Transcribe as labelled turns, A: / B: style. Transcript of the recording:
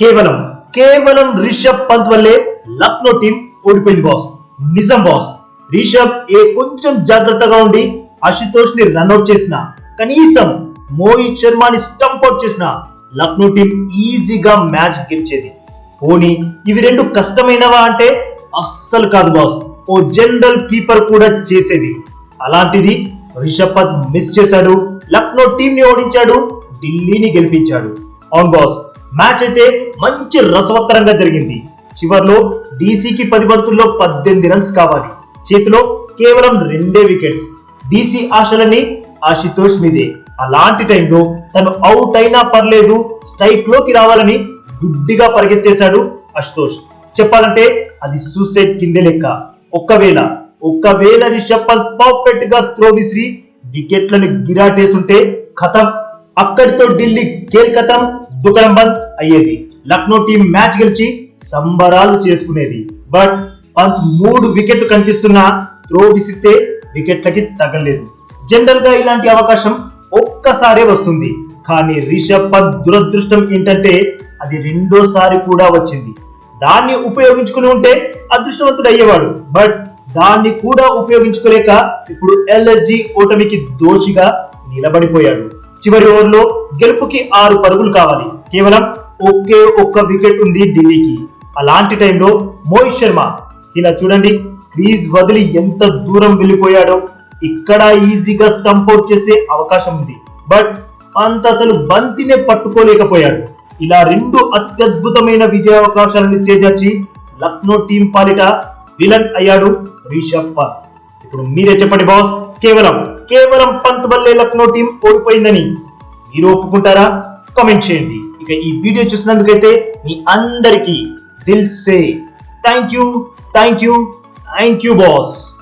A: కేవలం కేవలం రిషబ్ పంత్ వల్లే లక్నో టీం ఓడిపోయింది బాస్ నిజం బాస్ రిషబ్ ఏ కొంచెం జాగ్రత్తగా ఉండి అశుతోష్ని రన్అట్ చేసిన కనీసం మోహిత్ శర్మని స్టంప్ అవుట్ చేసిన లక్నో టీం ఈజీగా మ్యాచ్ గెలిచేది. పోనీ ఇవి రెండు కష్టమైనవా అంటే అస్సలు కాదు బాస్ ఓ జనరల్ కీపర్ కూడా చేసేది. అలాంటిది రిషబ్ పంత్ మిస్ చేశాడు లక్నో టీం ని ఓడించాడు ఢిల్లీని గెలిపించాడు. అవును బాస్ మ్యాచ్ అయితే మంచి రసవత్తరంగా జరిగింది. చివర్లో డీసీకి పది బంతుల్లో పద్దెనిమిది రన్స్ కావాలి. చేతిలో కేవలం రెండే వికెట్స్. డీసీ ఆశలని ఆశుతోష్ మీదే. అలాంటి టైంలో తను అవుట్ అయినా పర్లేదు స్ట్రైక్లోకి రావాలని గుడ్డిగా పరిగెత్తేశాడు అశుతోష్. చెప్పాలంటే అది సూసైడ్ కిందే లెక్క. ఒక్కవేళ ఒక్కవేళ రిషబ్ పంత్ పర్ఫెక్ట్గా త్రో విసిరి వికెట్లను గిరాటేసుంటే కథం అక్కడితో ఢిల్లీ గేల్ కథం దుకడంబంద్ అయ్యేది. లక్నో టీం మ్యాచ్ గెలిచి సంబరాలు చేసుకునేది. బట్ పంత్ మూడు వికెట్లు కనిపిస్తున్నా త్రో విసిరితే వికెట్లకి తగలేదు. జనరల్గా ఇలాంటి అవకాశం ఒక్కసారే వస్తుంది. కానీ రిషబ్ పంత్ దురదృష్టం ఏంటంటే అది రెండోసారి కూడా వచ్చింది. దాన్ని ఉపయోగించుకుని ఉంటే అదృష్టవంతుడు అయ్యేవాడు. బట్ దాన్ని కూడా ఉపయోగించుకోలేక ఇప్పుడు ఎల్ఎస్జి ఓటమికి దోషిగా నిలబడిపోయాడు. చివరి ఓవర్లో గెలుపుకి ఆరు పరుగులు కావాలి. కేవలం ఒకే ఒక్క వికెట్ ఉంది ఢిల్లీకి. అలాంటి టైంలో మోహిత్ శర్మ ఇలా చూడండి క్రీజ్ వదిలి ఎంత దూరం వెళ్ళిపోయాడో ఇక్కడ ఈజీగా స్టంప్ అవుట్ చేసే అవకాశం ఉంది. బట్ అంత అసలు బంతినే పట్టుకోలేకపోయాడు. ఇలా రెండు అత్యద్భుతమైన విజయ అవకాశాలను చేజార్చి లక్నో టీం పాలిట విలన్ అయ్యాడు రిషబ్ పంత్. ఇప్పుడు మీరే చెప్పండి బాస్ కేవలం కేవలం పంత్ వల్లే లక్నో టీం ఓడిపోయిందని మీరు ఒప్పుకుంటారా? కామెంట్ చేయండి. ఇక ఈ వీడియో చూసినందుకైతే మీ అందరికీ దిల్ సే. Thank you thank you thank you boss